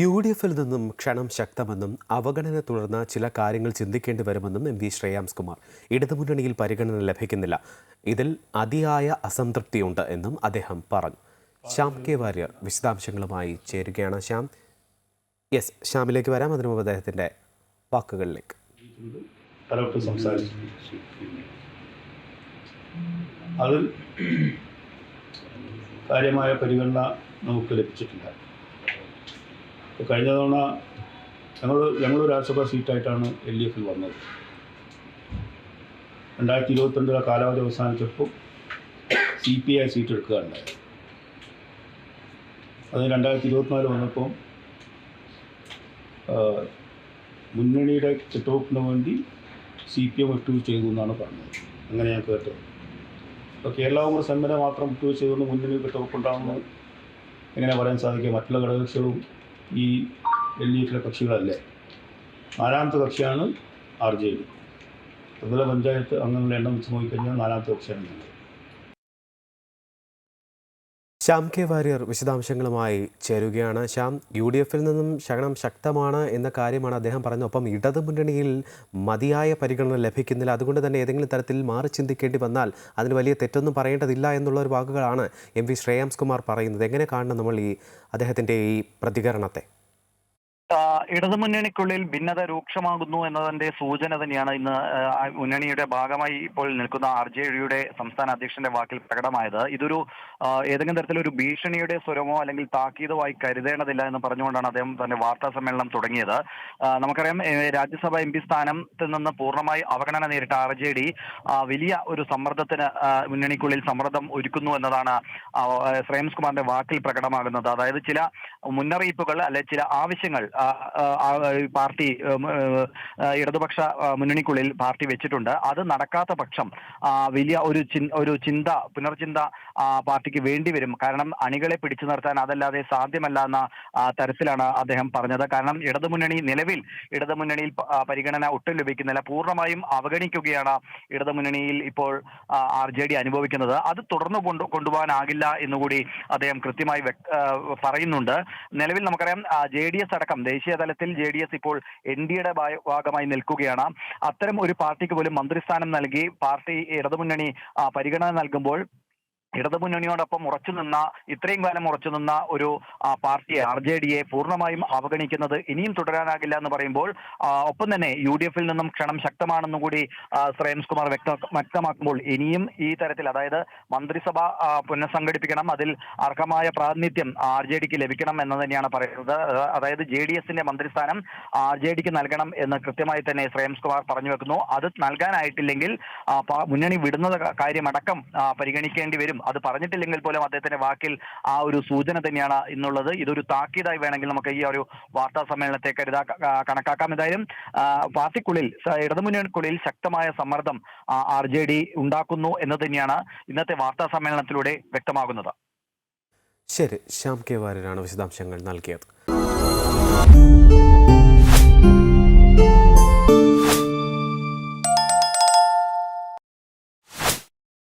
U D എഫിൽ നിന്നും ക്ഷണം ശക്തമെന്നും അവഗണന തുടർന്ന ചില കാര്യങ്ങൾ ചിന്തിക്കേണ്ടി വരുമെന്നും എം വി ശ്രേയാംസ് കുമാർ. ഇടതുമുന്നണിയിൽ പരിഗണന ലഭിക്കുന്നില്ല. ഇതിൽ അതിയായ അസംതൃപ്തിയുണ്ട് എന്നും അദ്ദേഹം പറഞ്ഞു. ശ്യാം കെ വാര്യർ വിശദാംശങ്ങളുമായി ചേരുകയാണ്. ശ്യാം യെസ് ശ്യാമിലേക്ക് വരാം. അതിനു മുമ്പ് അദ്ദേഹത്തിന്റെ വാക്കുകളിലേക്ക്. അത് കാര്യമായ പരിഗണന നമുക്ക് ലഭിച്ചിട്ടില്ല. കഴിഞ്ഞ തവണ ഞങ്ങൾ ഞങ്ങൾ രാജ്യസഭാ സീറ്റായിട്ടാണ് എൽ ഡി എഫിൽ വന്നത്. രണ്ടായിരത്തി ഇരുപത്തിരണ്ടിലെ കാലാവധി അവസാനിച്ചപ്പോൾ സി പി ഐ സീറ്റ് എടുക്കുകയുണ്ടായി അത് രണ്ടായിരത്തി ഇരുപത്തിനാല് വന്നപ്പോൾ മുന്നണിയുടെ കെട്ടുവപ്പിന് വേണ്ടി സി പി എം വിട്ടുവീഴ്ച ചെയ്തു എന്നാണ് പറഞ്ഞത്. അങ്ങനെ ഞാൻ കേട്ടത്. അപ്പോൾ Kerala Congress M L A മാത്രം വിട്ടുവീഴ്ച ചെയ്തുകൊണ്ട് മുന്നണി കെട്ടുവപ്പുണ്ടാകുമെന്ന് എങ്ങനെ പറയാൻ സാധിക്കുക മറ്റുള്ള ഘടകകക്ഷികളും ഈ എൽ ഡി എഫിലെ കക്ഷികളല്ലേ? നാലാമത്തെ കക്ഷിയാണ് ആർ ജെ ഡി. ത്രിതല പഞ്ചായത്ത് അംഗങ്ങളുടെ എണ്ണം വെച്ച് നോക്കിക്കഴിഞ്ഞാൽ നാലാമത്തെ കക്ഷിയാണ് ഞങ്ങൾ ശ്യാം കെ വാര്യർ വിശദാംശങ്ങളുമായി ചേരുകയാണ്. ശ്യാം യു ഡി എഫിൽ നിന്നും ശകണം ശക്തമാണ് എന്ന കാര്യമാണ് അദ്ദേഹം പറഞ്ഞത്. ഒപ്പം ഇടതു മുന്നണിയിൽ മതിയായ പരിഗണന ലഭിക്കുന്നില്ല. അതുകൊണ്ട് തന്നെ ഏതെങ്കിലും തരത്തിൽ മാറി ചിന്തിക്കേണ്ടി വന്നാൽ അതിന് വലിയ തെറ്റൊന്നും പറയേണ്ടതില്ല എന്നുള്ള ഒരു വാക്കുകളാണ് എം വി ശ്രേയാംസ് കുമാർ പറയുന്നത്. എങ്ങനെ കാണണം നമ്മൾ ഈ അദ്ദേഹത്തിന്റെ ഈ പ്രതികരണത്തെ? ഇടതുമുന്നണിക്കുള്ളിൽ ഭിന്നത രൂക്ഷമാകുന്നു എന്നതിന്റെ സൂചന തന്നെയാണ് ഇന്ന് മുന്നണിയുടെ ഭാഗമായി ഇപ്പോൾ നിൽക്കുന്ന ആർ ജെ ഡിയുടെ സംസ്ഥാന അധ്യക്ഷന്റെ വാക്കിൽ പ്രകടമായത്. ഇതൊരു ഏതെങ്കിലും തരത്തിലൊരു ഭീഷണിയുടെ സ്വരമോ അല്ലെങ്കിൽ താക്കീതോ ആയി കരുതേണ്ടതില്ല എന്ന് പറഞ്ഞുകൊണ്ടാണ് അദ്ദേഹം തന്റെ വാർത്താ സമ്മേളനം തുടങ്ങിയത്. നമുക്കറിയാം രാജ്യസഭ എം പി സ്ഥാനത്ത് നിന്ന് പൂർണമായി അവഗണന നേരിട്ട ആർ ജെ ഡി വലിയ ഒരു സമ്മർദ്ദത്തിന് മുന്നണിക്കുള്ളിൽ സമ്മർദ്ദം ഒരുക്കുന്നു എന്നതാണ് ശ്രേംസ് കുമാറിന്റെ വാക്കിൽ പ്രകടമാകുന്നത്. അതായത് ചില മുന്നറിയിപ്പുകൾ അല്ലെ ചില ആവശ്യങ്ങൾ പാർട്ടി ഇടതുപക്ഷ മുന്നണിക്കുള്ളിൽ പാർട്ടി വെച്ചിട്ടുണ്ട്. അത് നടക്കാത്ത പക്ഷം വലിയ ഒരു ഒരു ചിന്ത പുനർചിന്ത പാർട്ടിക്ക് വേണ്ടി വരും. കാരണം അണികളെ പിടിച്ചു നിർത്താൻ അതല്ലാതെ സാധ്യമല്ല എന്ന തരത്തിലാണ് അദ്ദേഹം പറഞ്ഞത്. കാരണം ഇടതുമുന്നണി നിലവിൽ ഇടതുമുന്നണിയിൽ പരിഗണന ഒട്ടും ലഭിക്കുന്നില്ല. പൂർണമായും അവഗണിക്കുകയാണ് ഇടതുമുന്നണിയിൽ ഇപ്പോൾ ആർ ജെ ഡി അനുഭവിക്കുന്നത്. അത് തുടർന്ന് കൊണ്ടു കൊണ്ടുപോകാനാകില്ല എന്നുകൂടി അദ്ദേഹം കൃത്യമായി പറയുന്നുണ്ട്. നിലവിൽ നമുക്കറിയാം ജെ ഡി എസ് അടക്കം ദേശീയ തലത്തിൽ ജെ ഡി എസ് ഇപ്പോൾ എൻ ഡി എയുടെ ഭാഗമായി നിൽക്കുകയാണ്. അത്തരം ഒരു പാർട്ടിക്ക് പോലും മന്ത്രിസ്ഥാനം നൽകി പാർട്ടി ഇടതുമുന്നണി പരിഗണന നൽകുമ്പോൾ ഇടതുമുന്നണിയോടൊപ്പം ഉറച്ചു നിന്ന ഇത്രയും കാലം ഉറച്ചു നിന്ന ഒരു പാർട്ടിയെ ആർ ജെ ഡിയെ പൂർണമായും അവഗണിക്കുന്നത് ഇനിയും തുടരാനാകില്ല എന്ന് പറയുമ്പോൾ ഒപ്പം തന്നെ യു ഡി എഫിൽ നിന്നും ക്ഷണം ശക്തമാണെന്നും കൂടി ശ്രേംസ് കുമാർ വ്യക്ത വ്യക്തമാക്കുമ്പോൾ ഇനിയും ഈ തരത്തിൽ അതായത് മന്ത്രിസഭ പുനഃസംഘടിപ്പിക്കണം അതിൽ അർഹമായ പ്രാതിനിധ്യം ആർ ജെ ഡിക്ക് ലഭിക്കണം എന്ന് തന്നെയാണ് പറയുന്നത്. അതായത് ജെ ഡി എസിന്റെ മന്ത്രിസ്ഥാനം ആർ ജെ ഡിക്ക് നൽകണം എന്ന് കൃത്യമായി തന്നെ ശ്രേയംസ് കുമാർ പറഞ്ഞു വെക്കുന്നു. അത് നൽകാനായിട്ടില്ലെങ്കിൽ മുന്നണി വിടുന്നത് ക- കാര്യമടക്കം പരിഗണിക്കേണ്ടി വരും. അത് പറഞ്ഞിട്ടില്ലെങ്കിൽ പോലും അദ്ദേഹത്തിന്റെ വാക്കിൽ ആ ഒരു സൂചന തന്നെയാണ് ഇന്നുള്ളത് ഇതൊരു താക്കീതായി വേണമെങ്കിൽ നമുക്ക് ഈ ഒരു വാർത്താ സമ്മേളനത്തെ കരുതാ കണക്കാക്കാം. എന്തായാലും പാർട്ടിക്കുള്ളിൽ ഇടതുമുന്നണിക്കുള്ളിൽ ശക്തമായ സമ്മർദ്ദം ആർ ജെ ഡി ഉണ്ടാക്കുന്നു എന്ന് തന്നെയാണ് ഇന്നത്തെ വാർത്താ സമ്മേളനത്തിലൂടെ വ്യക്തമാകുന്നത്. ശരി ശ്യാം കെ വാര്യരാണ് വിശദാംശങ്ങൾ നൽകിയത്.